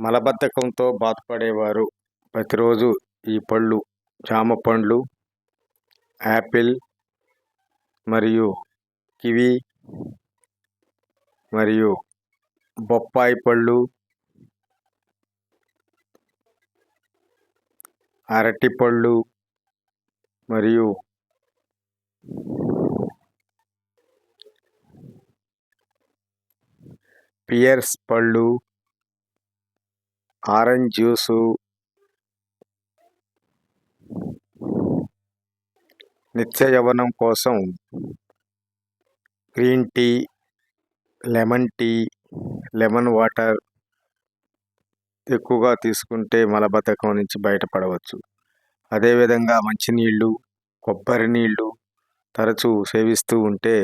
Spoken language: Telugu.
మలబద్ధకంతో బాధపడేవారు ప్రతిరోజు ఈ పళ్ళు జామ పండ్లు యాపిల్ మరియు కివి మరియు బొప్పాయి పళ్ళు అరటిపళ్ళు మరియు పియర్స్ పళ్ళు ఆరెంజ్ జ్యూసు. నిత్య యవనం కోసం green tea lemon tea lemon water ఎక్కువగా తీసుకుంటే మలబద్ధకం నుంచి బయటపడవచ్చు. అదేవిధంగా మంచినీళ్ళు కొబ్బరి నీళ్ళు తరచూ సేవిస్తూ ఉంటే